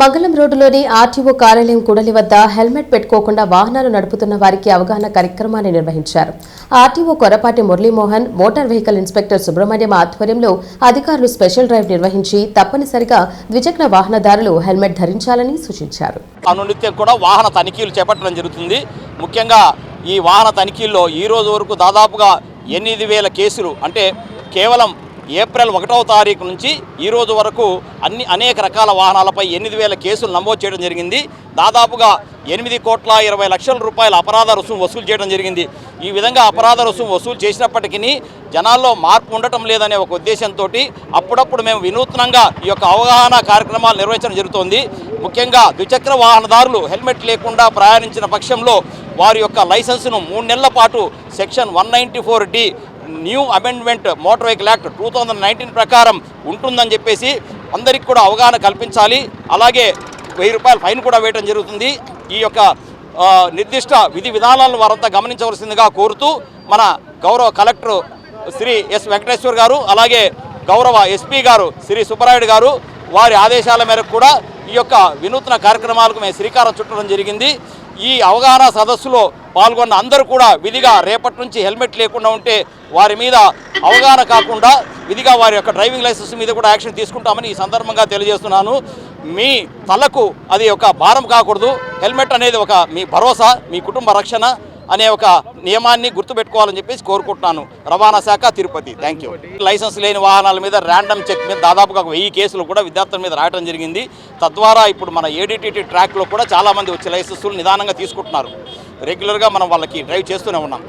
మంగళం రోడ్డులోని ఆర్టీఓ కార్యాలయం కూడలి వద్ద హెల్మెట్ పెట్టుకోకుండా వాహనాలు నడుపుతున్న వారికి అవగాహన కార్యక్రమాన్ని నిర్వహించారు. RTO Korapati Muralimohan motor vehicle inspector Subrahmanyam ఆధ్వర్యంలో అధికారులు స్పెషల్ డ్రైవ్ నిర్వహించి తప్పనిసరిగా ద్విచక్ర వాహనదారులు హెల్మెట్ ధరించాలని సూచించారు. అనునిత్యం కూడా వాహన తనిఖీలు చేపట్టడం జరుగుతుంది. ముఖ్యంగా ఈ వాహన తనిఖీల్లో ఈ రోజు వరకు దాదాపుగా ఎనిమిది వేల కేసులు అంటే కేవలం ఏప్రిల్ ఒకటవ తారీఖు నుంచి ఈరోజు వరకు అన్ని అనేక రకాల వాహనాలపై ఎనిమిది వేల కేసులు నమోదు చేయడం జరిగింది. దాదాపుగా ఎనిమిది కోట్ల ఇరవై లక్షల రూపాయల అపరాధ రుసుము వసూలు చేయడం జరిగింది. ఈ విధంగా అపరాధ రుసుము వసూలు చేసినప్పటికీ జనాల్లో మార్పు ఉండటం లేదనే ఒక ఉద్దేశంతో అప్పుడప్పుడు మేము వినూత్నంగా ఈ యొక్క అవగాహన కార్యక్రమాలు నిర్వహించడం జరుగుతోంది. ముఖ్యంగా ద్విచక్ర వాహనదారులు హెల్మెట్ లేకుండా ప్రయాణించిన పక్షంలో వారి యొక్క లైసెన్సును మూడు నెలల పాటు section one ninety four D new amendment motor vehicle act two thousand nineteen ప్రకారం ఉంటుందని చెప్పేసి అందరికీ కూడా అవగాహన కల్పించాలి. అలాగే వెయ్యి రూపాయల ఫైన్ కూడా వేయడం జరుగుతుంది. ఈ యొక్క నిర్దిష్ట విధి విధానాలను వారంతా గమనించవలసిందిగా కోరుతూ మన గౌరవ కలెక్టర్ శ్రీ ఎస్ వెంకటేశ్వర్ గారు అలాగే గౌరవ ఎస్పీ గారు శ్రీ సుబ్బరాయుడు గారు వారి ఆదేశాల మేరకు కూడా ఈ యొక్క వినూత్న కార్యక్రమాలకు మేము శ్రీకారం చుట్టడం జరిగింది. ఈ అవగాహన సదస్సులో పాల్గొన్న అందరూ కూడా విధిగా రేపటి నుంచి హెల్మెట్ లేకుండా ఉంటే వారి మీద అవగాహన కాకుండా విధిగా వారి యొక్క డ్రైవింగ్ లైసెన్స్ మీద కూడా యాక్షన్ తీసుకుంటామని ఈ సందర్భంగా తెలియజేస్తున్నాను. మీ తలకు అది ఒక భారం కాకూడదు. హెల్మెట్ అనేది ఒక మీ భరోసా మీ కుటుంబ రక్షణ. అనే ఒక నియమాన్ని గుర్తుపెట్టుకోవాలని చెప్పేసి కోరుకుంటున్నాను. రవాణా శాఖ తిరుపతి. థ్యాంక్ యూ లైసెన్స్ లేని వాహనాల మీద ర్యాండమ్ చెక్ మీద దాదాపుగా వెయ్యి కేసులు కూడా విద్యార్థుల మీద రాయడం జరిగింది. తద్వారా ఇప్పుడు మన ఏడిటిటి ట్రాక్లో కూడా చాలామంది వచ్చి లైసెన్సులు నిదానంగా తీసుకుంటున్నారు. రెగ్యులర్గా మనం వాళ్ళకి డ్రైవ్ చేస్తూనే ఉన్నాం.